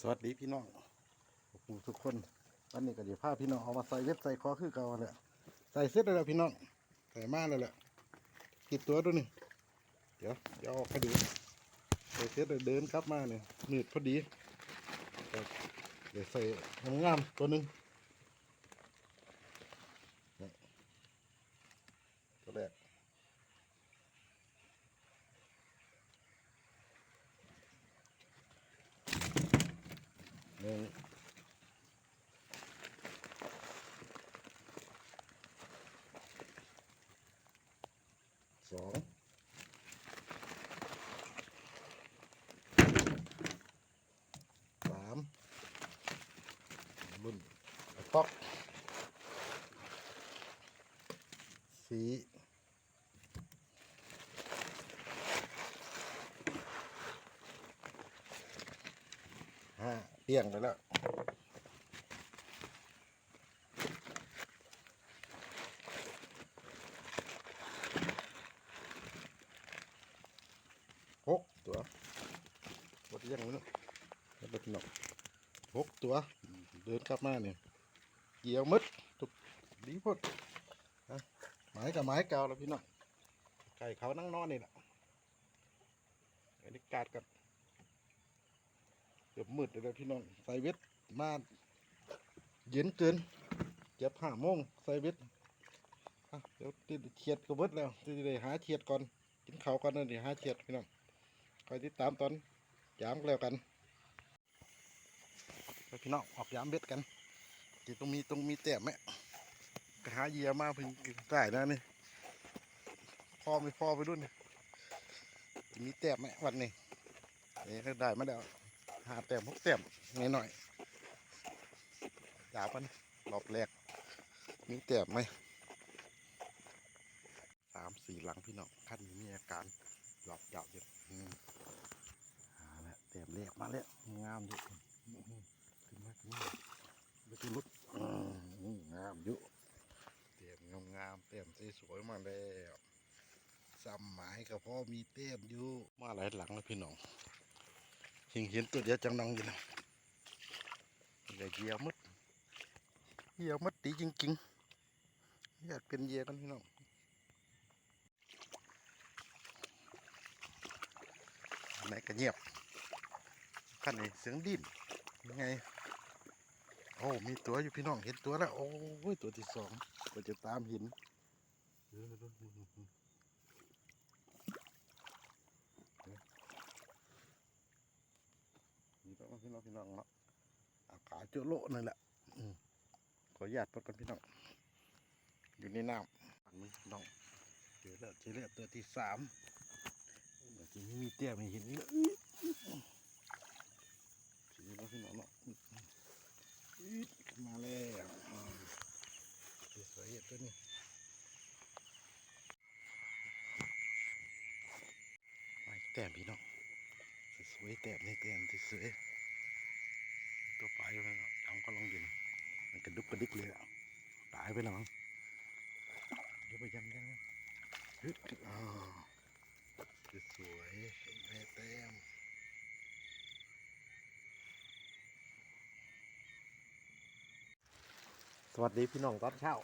สวัสดีพี่น้องทุกคนวันนี้ก็เดี๋ยวพาพี่น้องเอามาใส่เว็บใส่คอคือเก่าแหละใส่เสร็จแล้วล่ะพี่น้องใส่มาแล้วแหละกิดตัวด้วยนี่เดี๋ยวเดี๋ยวออกให้ดูใส่เสร็จแล้วเดินกลับมาเนี่ยมืดพอดีเดี๋ยวใส่งามๆตัวหนึ่งนี่ตัวแรกห นึ่งสองสามรุ่นป๊อกสี่ห้า เปี้ยงไปแล้วหกตัวหมดยังมั้งแล้วเป็นหนกหกตัว เดินกลับมาเนี่ยเกี่ยวหมดทุกดีพดฮะหมายกับหมายเก่าแล้วพี่น้องไก่เขานั่งนอนนี่แหละบรรยากาศกับเกือบมืดเลยพี่น้องใส่เวทมาเย็นเกินเจ็บห้าโมงใส่เวทเดี๋ยวติดเฉียดก็เบิดแล้วจะได้หาเฉียดก่อนกินข้าวก่อนนะเดี๋ยวหาเฉียดพี่น้องคอยติดตามตอนยามก็แล้วกันไปพี่น้องออกยามเบ็ดกันจีตรงมีตรงมีแต้มไหมไปหาเยื่อมาเพิ่งได้นะนี่พ่อไม่พ่อไปรุ่นนี่มีแต้มไหมวันนี้นี่ได้มาแล้ว หาแต้มพกแต้มนิดหน่อยยาวกันรอบแรก มีแต้มไหมสามสี่หลังพี่น้องขั้นมีอาการหลอกเจาะอยู่อืมหาแล้วเต็มเรียกมาแล้วงามอยู่ขึ้นมาขึ้นมาไปที่รุดงามอยู่เต็มงามงามเต็มสวยมาแล้วซ้ำหมายกับพ่อมีเต็มอยู่มาหลายหลังแล้วพี่น้อง ห็นเห็นตัวเดียวจังนังอยู่นะอย่าเหยียบมัดเหยียบมัดดีจริงๆอยากเป็นเหยียกันพี่น้องไหนก็เงียบขั้นนี้เสียงดิ้นยังไงโอ้มีตัวอยู่พี่น้องเห็นตัวแล้ว โอ้ยตัวที่สองก็จะตามเห็นเดี๋ยวเดี๋ยวเดี๋ยวเดี๋ยวเดี๋ยวนี่ก็ พี่น้องพี่น้องเนาะอากาศเจอโลนั่นแหละขออนุญาตปลดกันพี่น้องอยู่ในน้ำอันนี้พี่น้องเจอแล้วเจอแล้วตัวที่สามจริงมีเตี้ยไม่เห็นนี่ทีนี้เราพี่น้องเนาะมาแล้วสวยๆตัวนี้แต้มพี่น้องสวยแต้มนี่แต้มที่สวย ตัวปลายมันทำก็ลองดินมันกระดุกกระดิกเลยอะตายไปแล้วมั้งเดี๋ยวไปยังยังฮึดอ่าสวยแม่แต้มสวัสดีพี่น้องตอนเช้า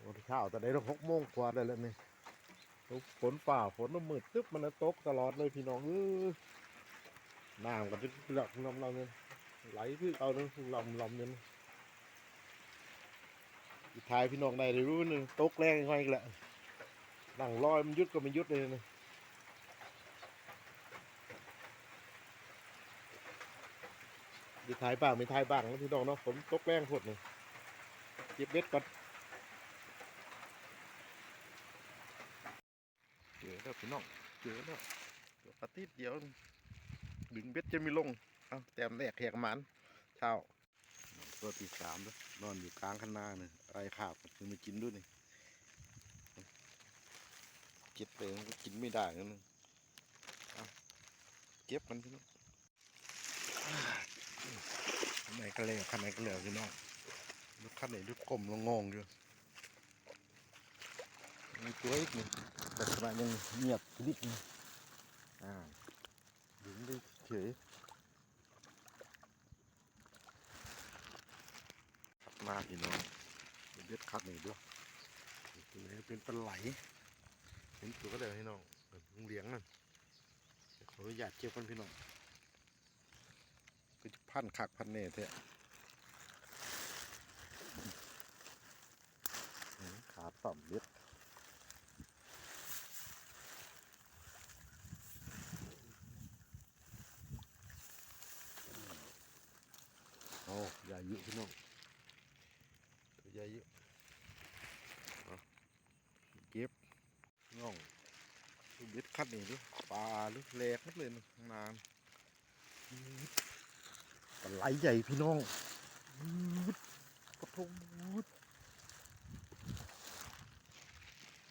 ตอนเช้าแตอนนี้ราหกโมงกว่าได้แล้วนี่ฝนฝ่าฝนมืดตึ๊บมันตกตลอดเลยพี่น้องเออ น้ำกันจะหลักลำเราเนี่ยไหลคือเอาเนี่ยลำลำเนี่ยทายพี่น้องได้ได้รู้นึงตกแรงงไงอีกแหละนั่งลอยมันยุดก็ไม่ยุดเลยนะดีถ่ายบ้างไม่ถ่ายบ้างพี่น้องเนาะฝนตกแรงพดเลยเก็บเบ็ดก่อนเจอแล้วพี่น้องเจอแล้วเดี๋ยวอาทิตย์เดียว ดึงเบ็ดจะมีลงเอาแต้มแรกแหกหมันเช้าตัวที่สามแล้วนอนอยู่กลางคันนาเนี่ยไรขาบมันมากินด้วยนี่เก็บไปมันก็กินไม่ได้นั่นนะเอาเก็บมันพี่น้องขันไหนก็แล้วขันไหนก็แล้วพี่น้องลูกขันไหนลูกกลมลงงงอยู่มีตัวอีกหนึ่งแต่ขณะยังเงียบนิดนึง เฉยมาพี่น้องเด็ดขัดหนึ่งด้วยตัวนี้เป็นปลาไหลเห็นตัวก็เดี๋ยพี่น้องลุงเลี้ยงนั่นขออนุญาตเก็บกันพี่น้องก็จะพันขักพันเน่เถอะขาต่ำเล็ด ญ่เยอะพี่น้องตัวใหญ่เยอะเก็บน้องดูเบ็ดคัดนี่ดูปลาหรือแหลกหมดเลยนานปลาไหลใหญ่พี่น้องกระทงอืด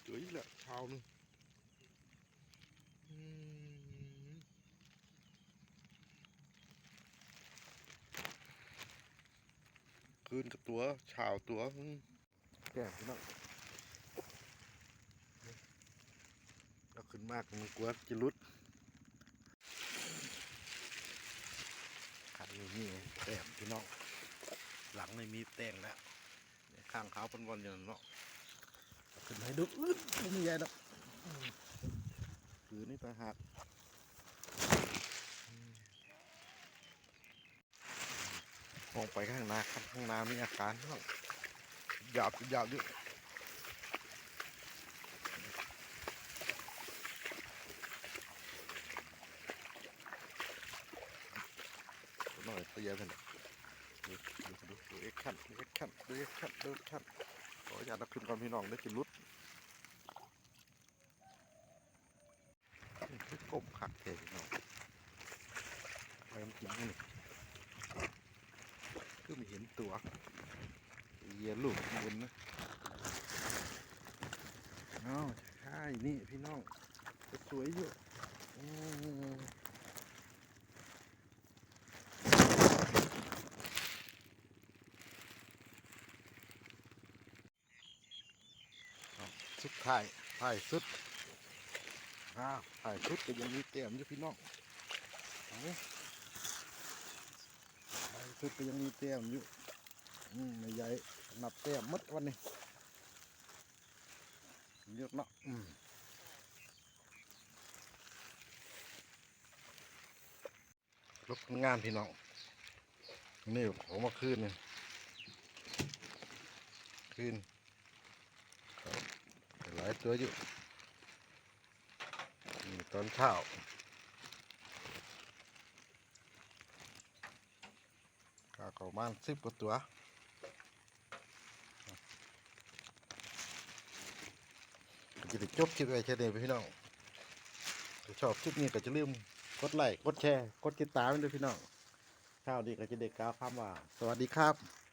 เจออีกแล้วชาวนึง คืนกับตัวชาวตัวอืมแก่พี่น้องเราขึ้นมากมันกลัวจะรุดขันนี่นี่แต้มพี่น้องหลังไม่มีแต้งแล้วเนี่ยข้างเขาเป็นวันอย่างนั้นเนาะเอาขึ้นมาให้ดูอึดไม่ใหญ่ดอกอืมคือนี่ต่างหากอืม มองไปข้างหน้าครับข้างหน้ามีอาการบ้างหยาบหยาบอยู่หน่อยตัวใหญ่เพิ่นดูดูดูดูเอ็กชั่นเอ็กชั่นดูเอ็กชั่นดูเอ็กชั่นขออยากนับขึ้นก่อนพี่น้องได้กินรุดกบขักเทพี่น้องไปมันกินนี่ คือไม่เห็นตัวเหยียลูกข้างบนนะเอ้าใช่นี่พี่น้องสวยอยู่อืมสุดท้ายท้ายสุดอ้าวท้ายสุดก็ยังมีเต็มอยู่พี่น้อง ชุดก็ยังมีเต็มอยู่อืมไม่ใหญ่นับเต็มหมดวันนี้เยอะเนาะอืมรบงานพี่น้อง นี่ของมาคืนนี่คืนหลายตัวอยู่ตอนเช้า ประมาณสิบกว่าตัวก็จะได้จบคลิปไว้แค่นี้พี่น้องถ้าชอบคลิปนี้ก็จะลืมกดไลค์กดแชร์ กดติดตามด้วยพี่น้องเช้านี้ก็จะเด็กกล่าวคำว่า สวัสดีครับ